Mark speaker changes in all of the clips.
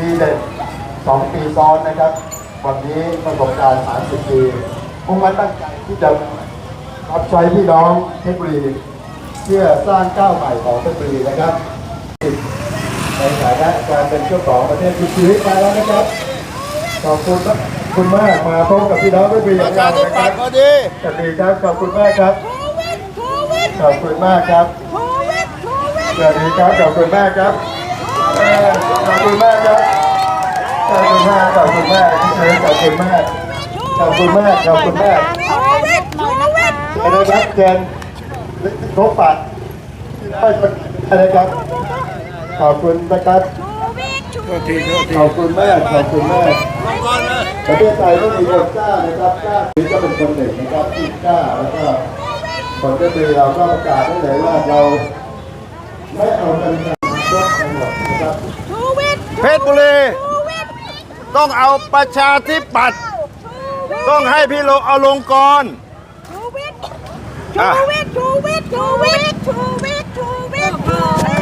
Speaker 1: ดีเด่นสองปีซ้อนนะครับ วันนี้ประสบการณ์ 30 ปีมุ่งมั่นตั้งใจที่จะรับใช้พี่น้องเพชรบุรีเพื่อสร้างก้าวใหม่ของเพชรบุรีนะครับในฐานะการเป็นเจ้าของประเทศที่ชีวิตมาแล้วนะครับขอบคุณคุณมากมาพบกับพี่น้องเพชรบุรี
Speaker 2: ประชาธิปัตย์ก็ดี
Speaker 1: สวัสดีครับขอบคุณมากครับ
Speaker 3: โควิดโควิด
Speaker 1: ขอบคุณมากครับ
Speaker 3: โควิดโควิด
Speaker 1: สวัสดีครับขอบคุณมากครับเอ่อ ขอบคุณมากครับขอบคุณมากขอบคุณมากพี่เชิญขอบคุณมากขอบคุณมากขอบคุณมาก
Speaker 3: โควิดโควิด
Speaker 1: นะครับเจนครบปัดได้นะครับขอบคุณนะครับขอบคุณมากขอบคุณมาก
Speaker 2: ลงก่อนเลย
Speaker 1: ประเทศไทยไม่มีคนกล้านะครับกล้าที่จะเป็นคนหนึ่งนะครับที่กล้าแล้วก็คนก็คือเราก็ประกาศได้เลยว่าเราไม่เอากัน
Speaker 2: เพชรบุรีต้องเอาประชาธิปัตย์ต้องให้พี่โลเอาลงกร
Speaker 3: ชูวิทย์ชูวิทย์ชูวิทย์ชูวิทย์ชูวิทย์ชูวิทย์ชูวิ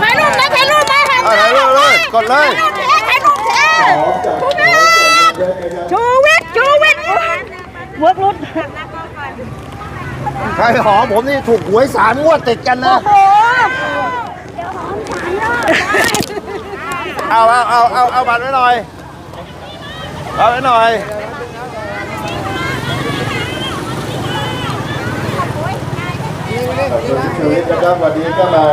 Speaker 3: ถ่ายรูปไหมถ่ายรูป
Speaker 2: ไหมถ่ายรูปรูปเลยกดเลย
Speaker 3: ถ่ายรูปแท้
Speaker 1: ชูวิทย์
Speaker 3: ชูวิทย์เวิร์กรุด
Speaker 2: ใครหอมผมนี่ถูกหวยสามงวดติดกันนะ
Speaker 3: โอ้โห
Speaker 2: เอาเอาเอาเอาเอาบัตรไว้หน่อยเอาไว้หน่อย
Speaker 1: ขอบคุณพี่ชูวิทย์นะครับวันนี้ก็มา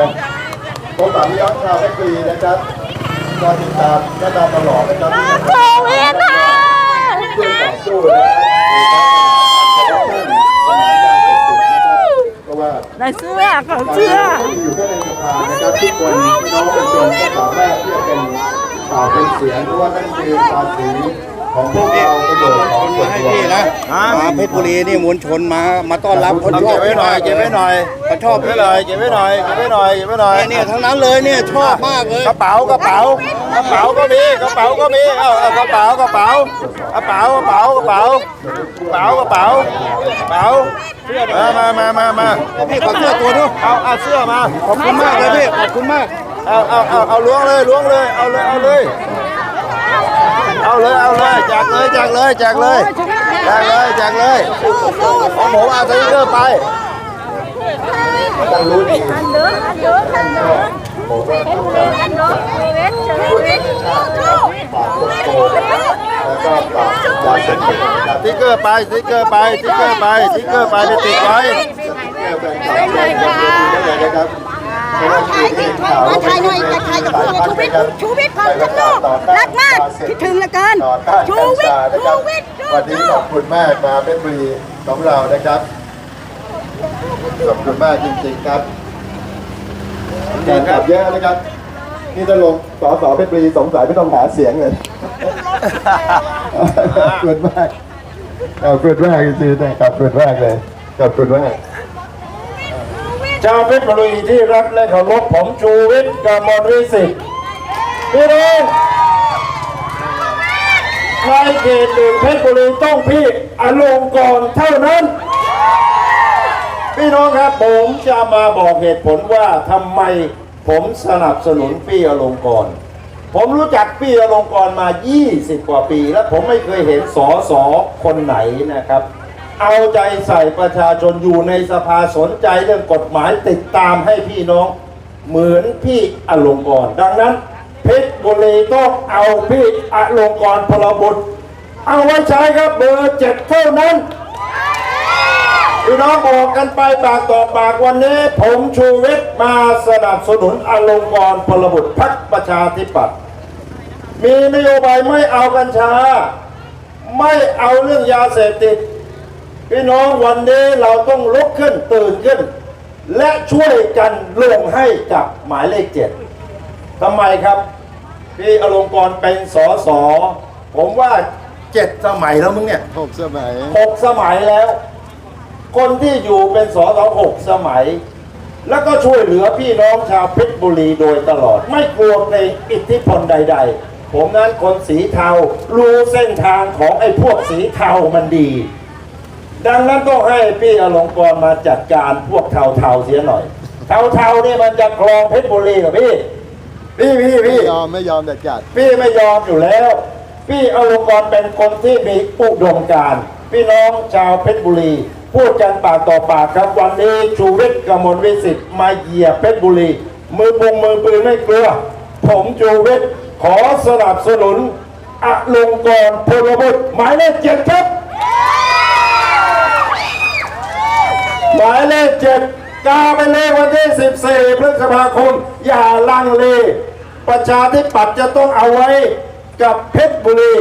Speaker 1: พบกับพี่ยอดชาวเพชรบุรีนะครับก็ติดตามก็ตามตลอดนะครับ
Speaker 3: โควิดค่ะ
Speaker 1: ช่วยต่อสู้นะครับเพราะว่า
Speaker 3: ได้เสื้อของเสื้อ
Speaker 1: อยู่แค่ในสภานะครับทุกคนพี่น้องประชาชน ปากเป็นเสียงเพราะว่านั่นคือภาษีของพวกเราประโยชน์ของส่วนรวมนะครับ
Speaker 4: มาเพชรบุรีนี่มวลชนมามาต้อนรับคน
Speaker 2: เอา
Speaker 4: ชอ
Speaker 2: เก็
Speaker 4: บบ
Speaker 2: ไว้หน่อยเก็บไว้หน่อย
Speaker 4: เขาชอบ
Speaker 2: เก็บไว้หน่อยเก็บไว้หน่อยเก็บไว้หน่อยเก็บไว้หน่อย
Speaker 4: เนี่ยทั้งนั้นเลยเนี่ยชอบมากเลย
Speaker 2: กระเป๋ากระเป๋ากระเป๋าก็มีกระเป๋าก็มีเอาเอากระเป๋ากระเป๋ากระเป๋ากระเป๋ากระเป๋ากระเป๋ากระเป๋ากระเป๋ามามามามามา
Speaker 4: พี่ขอเสื้อตัวดู
Speaker 2: เอาเอาเสื้อมา
Speaker 4: ขอบคุณมากเลยพี่ขอบคุณมาก
Speaker 2: เอาเอาเอาเอาล้วงเลยล้วงเลยเอาเลยเอาเลยเอาเลยเอาเลยแจกเลยแจกเลยแจกเลยแจกเลยแจกเลยของผมเอาสติ๊กเกอร์ไป
Speaker 1: ต้องรู้ดี
Speaker 3: อันเดิมอันเดิมอันเดิม
Speaker 1: ผมว่า
Speaker 3: อันเดิมโควิดโควิดโควิด
Speaker 1: ปากคนโกงแล้วก็ปากยาเสพติดนะครับ
Speaker 2: สติ๊กเกอร์ไปสติ๊กเกอร์ไปสติ๊กเกอร์ไปสติ๊กเกอร์ไปไปติดไว้
Speaker 1: แก้แฟนคลับเลยนะครับ ไม่ว่าจะเป็นข่าว
Speaker 3: มาถ่ายหน่อยจะถ่ายกับคุณชูวิทย์ชูวิทย์ความสนุกรักมากคิดถึงเหลือเกิน
Speaker 1: ต่อต้าน
Speaker 3: ชู
Speaker 1: กัญ
Speaker 3: วิท
Speaker 1: ชา
Speaker 3: ย์
Speaker 1: นะค
Speaker 3: ชู
Speaker 1: รับ
Speaker 3: วิทย์
Speaker 1: วันนี้ขอบคุณมากมาเป็นบุรีของเรานะครับขอบคุณมากจริงๆครับแฟนคลับเยอะนะครับ นี่ถ้าลงสอสอเพชรบุรีสงสัยไม่ต้องหาเสียงเลยขอบคุณมากขอบคุณมากจริงๆนะขอบคุณมากเลยขอบคุณมาก
Speaker 5: ชาวเพชรบุรีที่รักและเคารพผมชูวิทย์กมลวิสิทธิ์พี่น้องในเขตหนึ่งเพชรบุรีต้องพี่อลงกรณ์เท่านั้น พี่น้องครับผมจะมาบอกเหตุผลว่าทำไมผมสนับสนุนพี่อลงกรณ์ผมรู้จักพี่อลงกรณ์มา 20 กว่าปี และผมไม่เคยเห็นสอสอคนไหนนะครับ เอาใจใส่ประชาชนอยู่ในสภาสนใจเรื่องกฎหมายติดตามให้พี่น้องเหมือนพี่อลงกรดังนั้นเพชรบุรีต้องเอาพี่อลงกรพลบุตร เอาไว้ใช้ครับเบอร์เจ็ดเท่านั้นพี่น้องบอกกันไปปากต่อปากวันนี้ ผมชูวิทย์มาสนับสนุนอลงกรพลบุตรพักประชาธิปัตย์มีนโยบายไม่เอากัญชา ไม่เอาเรื่องยาเสพติด พี่น้องวันนี้เราต้องลุกขึ้นตื่นขึ้น และช่วยกันลงให้กับหมายเลขเจ็ดทำไมครับ พี่อลงกรณ์เป็นสอสอผมว่าเจ็ดสมัยแล้วมึงเนี่ย
Speaker 1: หกสมัย
Speaker 5: หกสมัยแล้ว คนที่อยู่เป็นสอสอหกสมัย แล้วก็ช่วยเหลือพี่น้องชาวเพชรบุรีโดยตลอด ไม่กลัวในอิทธิพลใด ๆ ผมนั้นคนสีเทารู้เส้นทางของไอ้พวกสีเทามันดี ดังนั้นต้องให้พี่อลงกรณ์มาจัดการพวกเทาๆเสียหน่อย เทาๆนี่มันจะครองเพชรบุรีเหรอพี่พพี่พี่พี่
Speaker 2: ไม่ยอมไม่ยอมเด็ดขาด
Speaker 5: พี่ไม่ยอมอยู่แล้ว พี่อลงกรณ์เป็นคนที่มีอุดมการณ์พี่น้องชาวเพชรบุรีพูดกันปากต่อปากครับวันนี้ชูวิทย์กมลวิสิทธิ์มาเหยียบเพชรบุรี มือปงมือปืนไม่กลัวผมชูวิทย์ขอสนับสนุนอลงกรณ์พลบุตรหมายเลขเจ็ดครับ หมายเลขเจ็ดกาไปเลขวันที่ 14 พฤษภาคม อย่าลังเล ประชาธิปัตย์จะต้องเอาไว้กับเพชรบุรี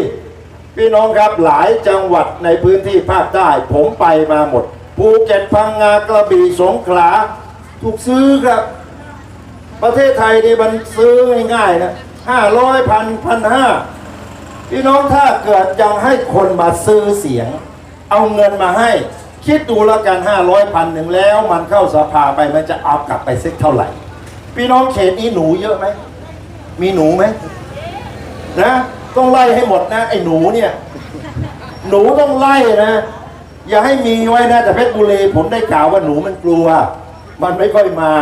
Speaker 5: พี่น้องครับหลายจังหวัดในพื้นที่ภาคใต้ผมไปมาหมด ภูเก็ตพังงากระบี่สงขลา ถูกซื้อครับ ประเทศไทยนี่มันซื้อง่ายๆนะห้าร้อยพันพันห้าพี่น้องถ้าเกิดยังให้คนมาซื้อเสียง เอาเงินมาให้ คิดดูแล้วกันห้าร้อยพันหนึ่งแล้ว มันเข้าสภาไปมันจะเอากลับไปสักเท่าไหร่ พี่น้องเขตนี้หนูเยอะไหม มีหนูไหมนะต้องไล่ให้หมดนะไอ้หนูเนี่ย หนูต้องไล่นะ อย่าให้มีไว้นะแต่เพชรบุรีผมได้กล่าวว่าหนูมันกลัว มันไม่ค่อยมา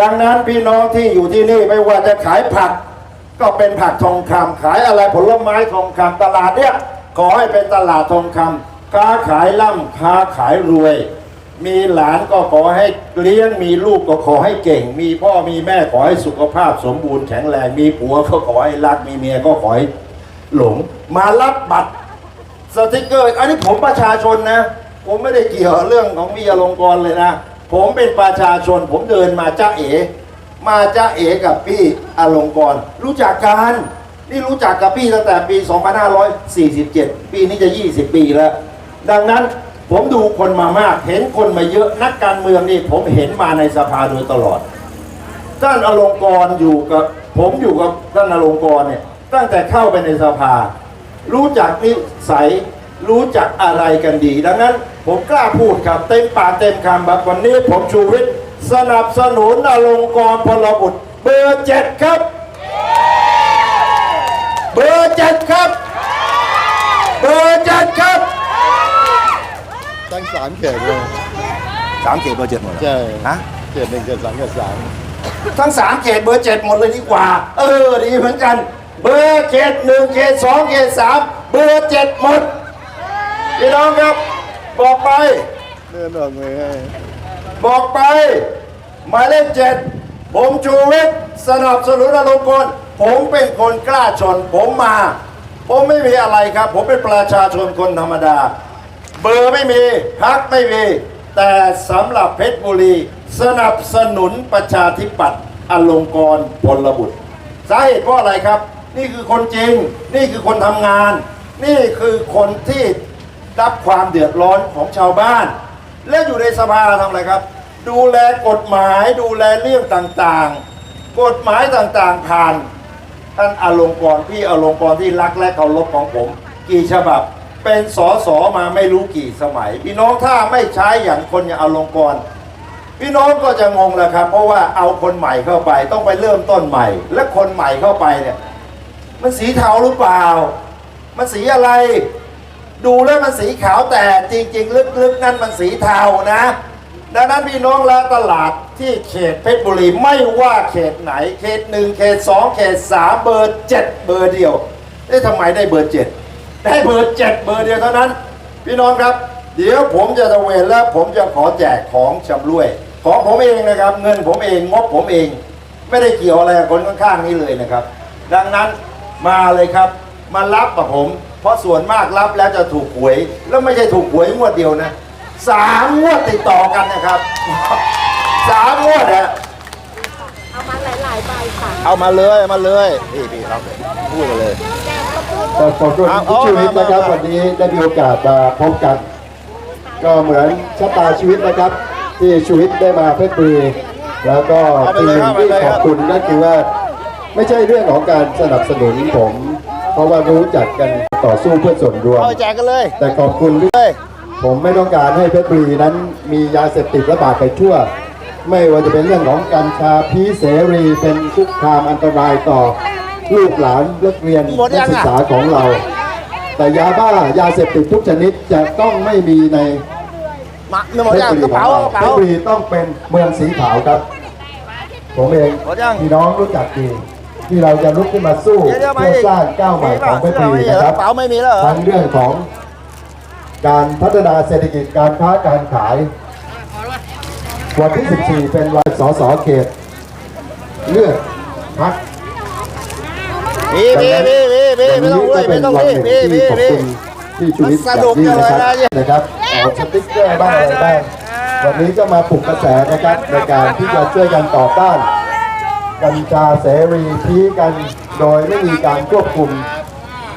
Speaker 5: ดังนั้นพี่น้องที่อยู่ที่นี่ไม่ว่าจะขายผัก ก็เป็นผักทองคำขายอะไรผลไม้ทองคำตลาดเนี่ยขอให้เป็นตลาดทองคำ ค้าขายร่ำค้าขายรวย มีหลานก็ขอให้เลี้ยงมีลูกก็ขอให้เก่ง มีพ่อมีแม่ขอให้สุขภาพสมบูรณ์แข็งแรงมีผัวก็ขอให้รักมีเมียก็ขอให้หลง มารับบัตรสติกเกอร์ อันนี้ผมประชาชนนะ ผมไม่ได้เกี่ยวเรื่องของวิยาลงกรเลยนะ ผมเป็นประชาชน ผมเดินมาจ้าเอ๋มาจ้าเอ๋กับพี่อลงกร รู้จักกันนี่รู้จักกับพี่ตั้งแต่ปี 2547 ปีนี้จะ 20 ปีแล้ว ดังนั้นผมดูคนมามาก เห็นคนมาเยอะนักการเมืองนี่ผมเห็นมาในสภาโดยตลอดท่านอลงกรอยู่กับผมอยู่กับท่านอลงกรเนี่ยตั้งแต่เข้าไปในสภา รู้จักนิสัยรู้จักอะไรกันดี ดังนั้นผมกล้าพูดครับเต็มปากเต็มคำแบบวันนี้ผมชูวิทย์สนับสนุนอลงกรพลบุตรเบอร์เจ็ดครับ เบอร์เจ็ดครับ เบอร์เจ็ดครับ
Speaker 2: สามเขตเลย
Speaker 5: สามเขตเบอร์เจ็ดหมด
Speaker 2: ใช่
Speaker 5: ฮะ
Speaker 2: เขตหนึ่งเขตสองเขตสาม
Speaker 5: ทั้งสามเขตเบอร์เจ็ดหมดเลยดีกว่า เออดีเหมือนกัน เบอร์เขตหนึ่งเขตสองเขตสามเบอร์เจ็ดหมดพี่น้องครับบอกไป
Speaker 2: เลื่อนออกมือให้
Speaker 5: บอกไปหมายเลขเจ็ดผมชูวิทย์สนับสนุนอารมณ์กรผมเป็นคนกล้าชนผมมา ผมไม่มีอะไรครับ ผมเป็นประชาชนคนธรรมดา เบอร์ไม่มีพักไม่มี แต่สำหรับเพชรบุรี สนับสนุนประชาธิปัตย์อลงกรพลบุตร สาเหตุเพราะอะไรครับ นี่คือคนจริง นี่คือคนทำงาน นี่คือคนที่รับความเดือดร้อนของชาวบ้าน และอยู่ในสภาทำอะไรครับ ดูแลกฎหมายดูแลเรื่องต่างๆ กฎหมายต่างๆผ่านท่านอลงกรพี่อลงกรที่รักและเคารพของผม กี่ฉบับ เป็นสอสอมาไม่รู้กี่สมัย พี่น้องถ้าไม่ใช้อย่างคนอย่างอลงกรพี่น้องก็จะงงแหละครับ เพราะว่าเอาคนใหม่เข้าไป ต้องไปเริ่มต้นใหม่ และคนใหม่เข้าไปเนี่ย มันสีเทาหรือเปล่า มันสีอะไร ดูแล้วมันสีขาวแต่จริง ๆ ลึกๆนั่นมันสีเทานะ ดังนั้นพี่น้องและตลาดที่เขตเพชรบุรีไม่ว่าเขตไหน เขตหนึ่งเขตสองเขตสามเบอร์เจ็ดเบอร์เดียวเอ๊ะทำไมได้เบอร์เจ็ด ได้เบอร์เจ็ดเบอร์เดียวเท่านั้น พี่น้องครับ เดี๋ยวผมจะตระเวนแล้วผมจะขอแจกของชำร่วย ของผมเองนะครับ เงินผมเองงบผมเอง ไม่ได้เกี่ยวอะไรกับคนข้างๆนี้เลยนะครับ ดังนั้นมาเลยครับ มารับกับผม เพราะส่วนมากรับแล้วจะถูกหวย แล้วไม่ใช่ถูกหวยงวดเดียวนะสามงวดติดต่อกันนะครับสามงวดอะ
Speaker 3: เอามาหลายๆใบค่ะ
Speaker 2: เอามาเลยเอามาเลยพี่พี่ครับพูดมาเลย
Speaker 1: ขอบคุณ
Speaker 2: เอา
Speaker 1: คุณชีวิตนะครับ
Speaker 2: เอามา
Speaker 1: วันนี้ได้มีโอกาสมาพบกัน ก็เหมือนชะตาชีวิตนะครับ ที่ชีวิตได้มาเพชรบุรีแล้วก็
Speaker 2: เอาไป
Speaker 1: สิ่ง
Speaker 2: เลย
Speaker 1: หนึ่ง
Speaker 2: เอาไป
Speaker 1: ที่
Speaker 2: เลย
Speaker 1: ขอบคุณก็คือว่า ไม่ใช่เรื่องของการสนับสนุนผม เพราะว่ารู้จักกันต่อสู้เพื่อส่วนรวม
Speaker 2: เอาไปแจกกันเลย
Speaker 1: แต่ขอบคุณที่
Speaker 2: เลย
Speaker 1: ผมไม่ต้องการให้เพชรบุรีนั้นมียาเสพติดระบาดไปทั่ว ไม่ว่าจะเป็นเรื่องของกัญชาพีเสรีเป็นคุกคามอันตรายต่อ ลูกหลานนักเรียน
Speaker 2: หมดยั
Speaker 1: นัก
Speaker 2: งอะ
Speaker 1: ศึกษาของเรา แต่ยาบ้ายาเสพติดทุกชนิดจะต้องไม่มีใน
Speaker 2: มาเนื้อหมด
Speaker 1: เพช
Speaker 2: ยั
Speaker 1: รงบุรี
Speaker 2: กระ
Speaker 1: ของ
Speaker 2: เป๋า
Speaker 1: เรา
Speaker 2: กระเป๋า
Speaker 1: เพชรบุรีต้องเป็นเมืองสีขาวครับ ผมเอง
Speaker 2: หมดยัง
Speaker 1: พี่น้องรู้จักดีที่เราจะลุกขึ้นมาสู้
Speaker 2: เดี๋ยวเดี๋ยวมา
Speaker 1: เพื่อ
Speaker 2: อีก
Speaker 1: สร้างก้าวใหม่ของเพชรบุรี
Speaker 2: เสื้อ
Speaker 1: นะค
Speaker 2: ก
Speaker 1: รับ
Speaker 2: ระเป๋าไม่มีแล้วเหรอ
Speaker 1: ทั้งเรื่องของการพัฒนาเศรษฐกิจการค้าการขาย วันที่ 14 เป็นวันสสเขต เลือกพัก
Speaker 2: มีมีมีมีมีไม่ต้องด้วยไม่ต้องมีมีมี
Speaker 1: ขอบ
Speaker 2: มี
Speaker 1: คุณที่ชูวิทย์
Speaker 2: สนุก
Speaker 1: อย่างยิ่งนะครับ
Speaker 2: จังเลยนะ
Speaker 1: นะครับออกสติ๊กเกอร์บ้างอะไรบ้างวันนี้ก็มาปลุกกระแสนะครับในการที่จะช่วยกันต่อต้านกัญชาเสรีพีกันโดยไม่มีการควบคุม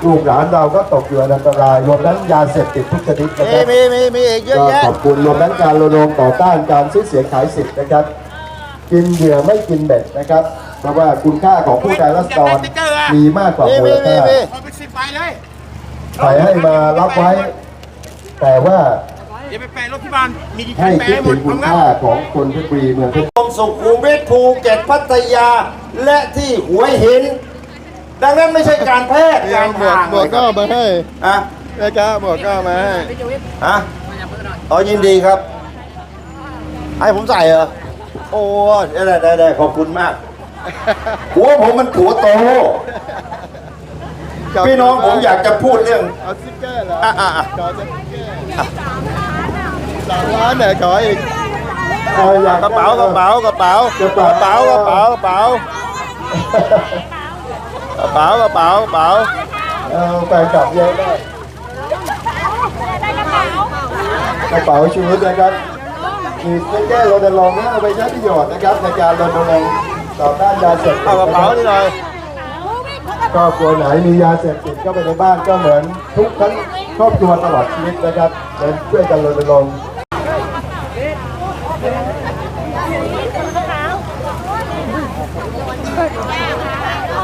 Speaker 1: ลูกหลานเราก็ตกอยู่ในอันตรายรวมทั้งยาเสพติดทุกชนิดนะค
Speaker 2: มี
Speaker 1: รับ
Speaker 2: มีมีมีอีกเยอะ
Speaker 1: ก็
Speaker 2: แยะ
Speaker 1: ขอบคุณรวมทั้งการรณรงค์ต่อต้านการซื้อเสียงขายสิทธิ์นะครับ กินเหยื่อไม่กินเบ็ดนะครับ เพราะว่าคุณค่าของผู้แทนรัษฎรมีมากกว่า
Speaker 2: มี
Speaker 1: มู
Speaker 2: มี
Speaker 1: ล
Speaker 2: มี
Speaker 1: ค่า
Speaker 2: มี
Speaker 1: ใครให้มารับไว้ แต่ว่า
Speaker 4: อย่าไปแปะรถที่บ้านมีกี่
Speaker 1: ให้คิดถึงคุณค่าของคนเพชรบุรีเมืองเพชร
Speaker 5: กรมสุขุมวิทภูเก็ตพัทยาและที่หัวหิน ดังนั้นไม่ใช่การแพทย์การทาง
Speaker 2: หมวกก็มาให้
Speaker 5: อะ
Speaker 2: แม่ก้าหมวกก็มาให้
Speaker 5: อะอ๋อยินดีครับ ให้ผมใส่เหรอ โอ้ได้ได้ได้ขอบคุณมาก หัวผมมันหัวโต พี่น้องผมอยากจะพูดเรื่อง
Speaker 2: เอาสติ๊กเกอร์เหรอ
Speaker 5: อะอะอะ
Speaker 2: ขอสติ๊กเกอร์สามล้านเนี่ยขออีก
Speaker 1: เอาอยาก
Speaker 2: กระเป๋ากระเป๋ากระเป๋ากระเป๋ากระเป๋ากระเป๋ากระเป๋ากระเป๋ากระเป๋า
Speaker 1: เอาแฟนกลับเยอะได้กระเป๋าชูดนะครับมีสติ๊กเกอร์รณรงค์ให้เอาไปใช้ประโยชน์นะครับในการรณรงค์ ต่อต้านยาเสพติด
Speaker 2: เอากระเป๋านี่หน่อย
Speaker 1: ครอบครัวไหนมียาเสพติดเข้าไปในบ้านก็เหมือนทุกทั้งครอบครัวตลอดชีวิตนะครับเดินช่วยกันรณรงค์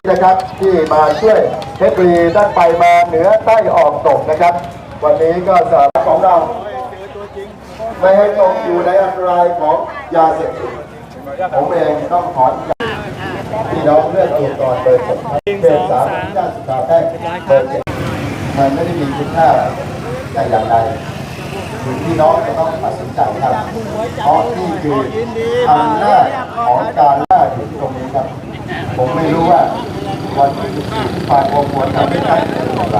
Speaker 1: นะครับที่มาช่วยเพชรบุรีด้านไปมาเหนือใต้ออกตกนะครับ วันนี้ก็สาของเราไม่ให้ตกอยู่ในอันตรายของยาเสพติด ผมเองต้องขออนุญาตพี่น้องเลือกเกียรติก่อนเบอร์เจ็ดครับเบอร์สามญาติสุขาแพทย์เบอร์เจ็ดมันไม่ได้มีคุณค่าแต่อย่างใดคือพี่น้องจะต้องตัดสินใจครับเพราะนี่คืออำนาจของการล่าถึงตรงนี้ครับ ผมไม่รู้ว่าวันที่14ฝ่ายปกครทำไม่ได้เป็นอย่างไร